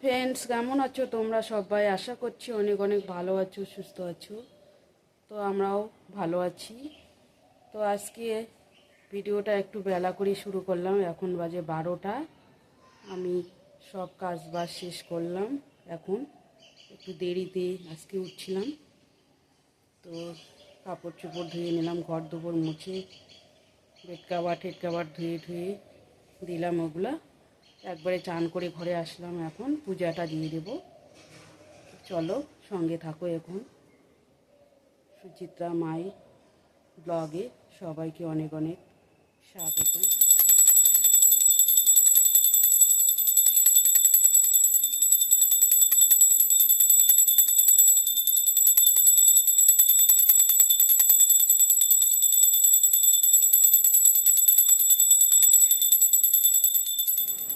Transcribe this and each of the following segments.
Friends কেমন আছো তোমরা সবাই? আশা করছি অনেক অনেক ভালো আছো, সুস্থ আছো। তো আমরাও ভালো আছি। তো আজকে ভিডিওটা একটু বেলা করে শুরু করলাম। এখন বাজে বারোটা। আমি সব কাজ বাজ শেষ করলাম। এখন একটু দেরিতে আজকে উঠছিলাম। তো কাপড় চোপড় ধুয়ে নিলাম ঘর দুপুর মুছে বেড কাবার টেড কাবার ধুয়ে ধুয়ে দিলাম ওগুলা। একবারে চান করে ঘরে আসলাম এখন, পূজাটা দিয়ে দেব। চলো, সঙ্গে থাকো এখন। সুচিত্রা মাই ব্লগে সবাইকে অনেক অনেক স্বাগত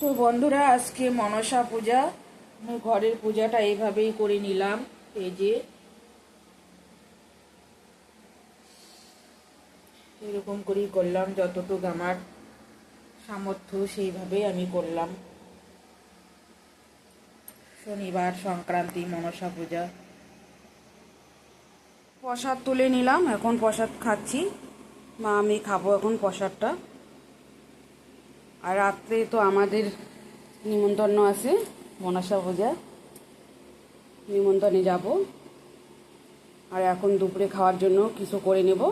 তো বন্ধুরা, আজকে মনসা পূজা। ঘরের পূজাটা এইভাবেই করে নিলাম। এই যে, এরকম করেই করলাম। যতটুকু আমার সামর্থ্য সেইভাবেই আমি করলাম। শনিবার সংক্রান্তি, মনসা পূজা। প্রসাদ তুলে নিলাম। এখন প্রসাদ খাচ্ছি। মা, আমি খাব এখন প্রসাদটা। আর রাত্রে তো আমাদের নিমন্ত্রণ আছে, মনসা পূজা। নিমন্ত্রণে যাব। আর এখন দুপুরে খাওয়ার জন্য কিছু করে নেব।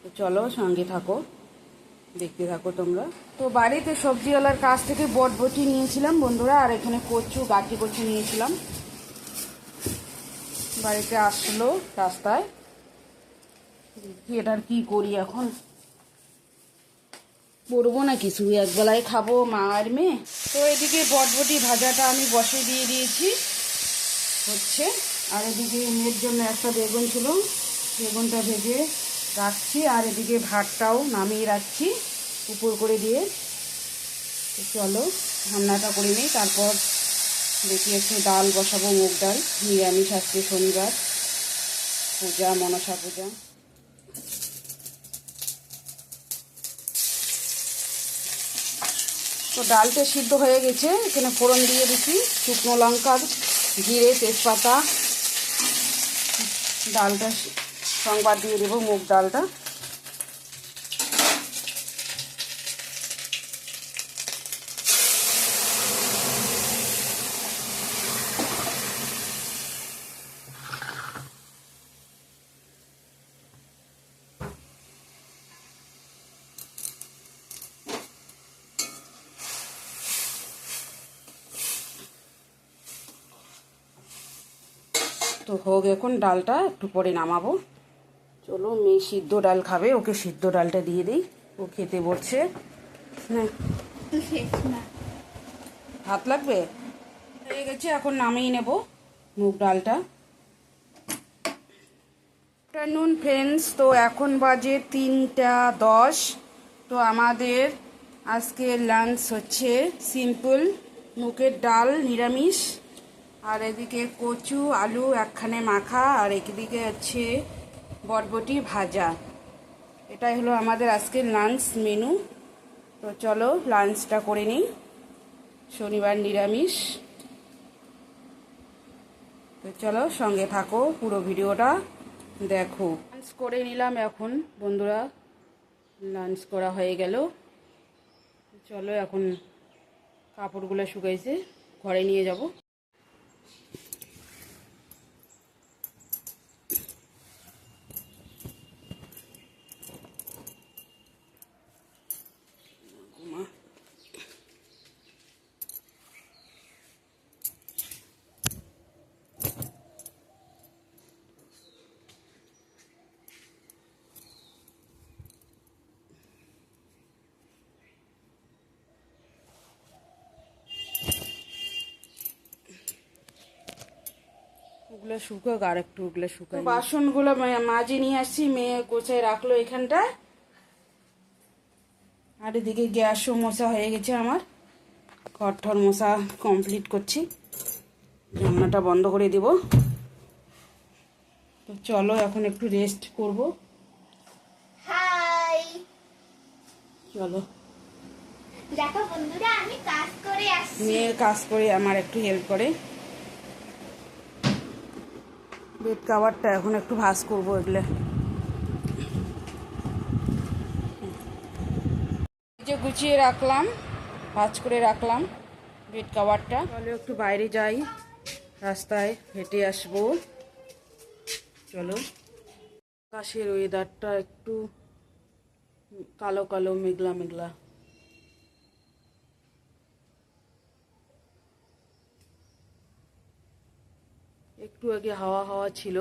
তো চলো সঙ্গে থাকো, দেখতে থাকো তোমরা। তো বাড়িতে সবজিওয়ালার কাছ থেকে বটবটি নিয়েছিলাম বন্ধুরা, আর এখানে কচু গাটি কচু নিয়েছিলাম। বাড়িতে আসলো রাস্তায়। দেখি এটার কি করি এখন। পড়ব না কিছু, একবেলায় খাব, মা আর মেয়ে। তো এদিকে বটবটি ভাজাটা আমি বসে দিয়ে দিয়েছি। হচ্ছে, আর এদিকে মেয়ের জন্য একটা বেগুন ছিল, বেগুনটা ভেজে রাখছি, আর এদিকে ভাতটাও নামিয়ে রাখছি উপর করে দিয়ে। চলো, রান্নাটা করে নিই, তারপর দেখি একটু ডাল বসাবো, মুগ ডাল, নিরামিষ আজকে শনিবার, পূজা, মনসা পূজা। তো ডালটা সিদ্ধ হয়ে গেছে। এখানে ফোড়ন দিয়ে দিচ্ছি, শুকনো লঙ্কার জিরে, তেজপাতা। ডালটা সংবাদ দিয়ে দেবো মুগ ডালটা। তো হোক এখন ডালটা একটু পরে নামাবো। চলো মেয়ে সিদ্ধ ডাল খাবে, ওকে সিদ্ধ ডালটা দিয়ে দিই। ও খেতে বসছে। হাত লাগবে? হয়ে গেছে, এখন নামিয়ে নেব মুগ ডালটা। আফটারনুন ফ্রেন্ডস তো এখন বাজে তিনটা দশ। তো আমাদের আজকে লাঞ্চ হচ্ছে সিম্পল মুগের ডাল নিরামিষ। আর এদিকে কচু, আলু একখানে মাখা, আর একদিকে হচ্ছে বটবটি ভাজা। এটাই হলো আমাদের আজকের লাঞ্চ মেনু তো চলো লাঞ্চটা করে নিই। শনিবার নিরামিষ। তো চলো সঙ্গে থাকো, পুরো ভিডিওটা দেখো। লাঞ্চ করে নিলাম এখন, বন্ধুরা। লাঞ্চ করা হয়ে গেল। চলো এখন কাপড়গুলো শুকাইছে, ঘরে নিয়ে যাব। ওগুলো শুকাক আর একটু ওগুলো শুকাই বাসনগুলো মা- মাঝে নিয়ে আসছি মেয়ে গোছায় রাখল এখানটা আর এদিকে গ্যাসও মশা হয়ে গেছে আমার। ঘরঠর মশা কমপ্লিট করছি। রান্নাটা বন্ধ করে দেব। তো চলো এখন একটু রেস্ট করব। হাই। চলো। দেখো বন্ধুরা আমি কাজ করে আসছি। মেয়ে কাজ করে আমার একটু হেল্প করে। বেড কাভারটা এখন একটু ভাজ করব এগুলো। যে গুছিয়ে রাখলাম, ভাজ করে রাখলাম বেড কাভারটা। চলো একটু বাইরে যাই, রাস্তায় হেঁটে আসব। চলো। আকাশের ওয়েদারটা একটু কালো কালো, মেঘলা মেঘলা। একটু আগে হাওয়া হাওয়া ছিল।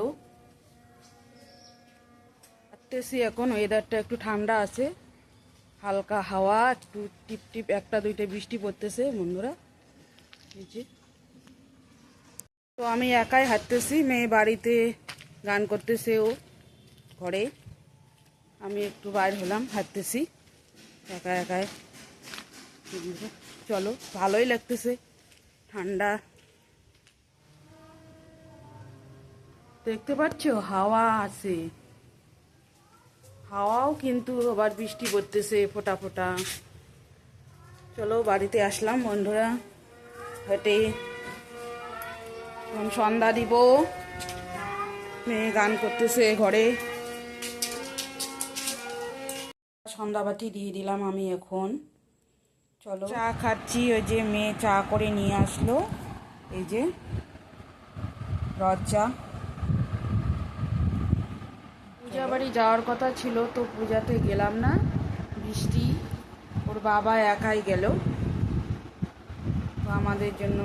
হাঁটতেছি এখন ওয়েদারটা একটু ঠান্ডা আছে। হালকা হাওয়া, একটু টিপ টিপ, একটা দুইটা বৃষ্টি পড়তেছে বন্ধুরা। তো আমি একাই হাঁটতেছি, মেয়ে বাড়িতে গান করতেছে ও ঘরে। আমি একটু বাইর হলাম, হাঁটতেছি। একা একাই। চলো, ভালোই লাগতেছে। ঠান্ডা। দেখতে পাচ্ছ? হাওয়া আছে। হাওয়াও কিন্তু আবার বৃষ্টি পড়তেছে ফোটা ফোটা। চলো বাড়িতে আসলাম বন্ধুরা। হেঁটে সন্ধ্যা দিব। মেয়ে গান করতেছে ঘরে। সন্ধ্যাবাতি দিয়ে দিলাম আমি এখন। চলো। চা খাচ্ছি, ওই যে মেয়ে চা করে নিয়ে আসলো। এই যে রদ চা। পূজা বাড়ি যাওয়ার কথা ছিল, তো পূজাতে গেলাম না। বৃষ্টি, ওর বাবা একাই গেল। তো আমাদের জন্য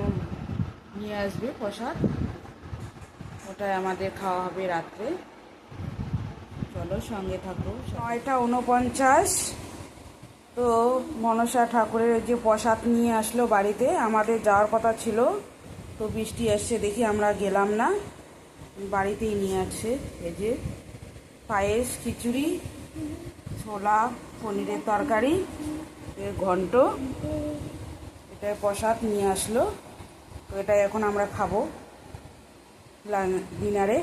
নিয়ে আসবে প্রসাদ। ওটাই আমাদের খাওয়া হবে রাত্রে। চলো সঙ্গে থাকো। নয়টা উনপঞ্চাশ। তো মনসা ঠাকুরের যে প্রসাদ নিয়ে আসলো বাড়িতে, আমাদের যাওয়ার কথা ছিল। তো বৃষ্টি আসছে দেখি আমরা গেলাম না। বাড়িতেই নিয়ে আসছে এই যে। পায়েস, খিচুড়ি, ছোলা, পনিরের তরকারি ঘন্ট। এটা প্রসাদ নিয়ে আসলো। তো এটা এখন আমরা খাব ডিনারে।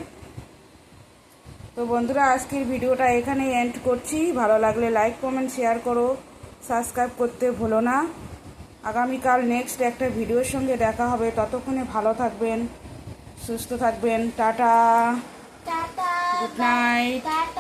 তো বন্ধুরা, আজকের ভিডিওটা এখানে এন্ড করছি। ভালো লাগলে লাইক কমেন্ট শেয়ার করো। সাবস্ক্রাইব করতে ভুলো না। আগামীকাল নেক্সট একটা ভিডিওর সঙ্গে দেখা হবে। ততক্ষণে ভালো থাকবেন, সুস্থ থাকবেন। Tata. Tata good night tata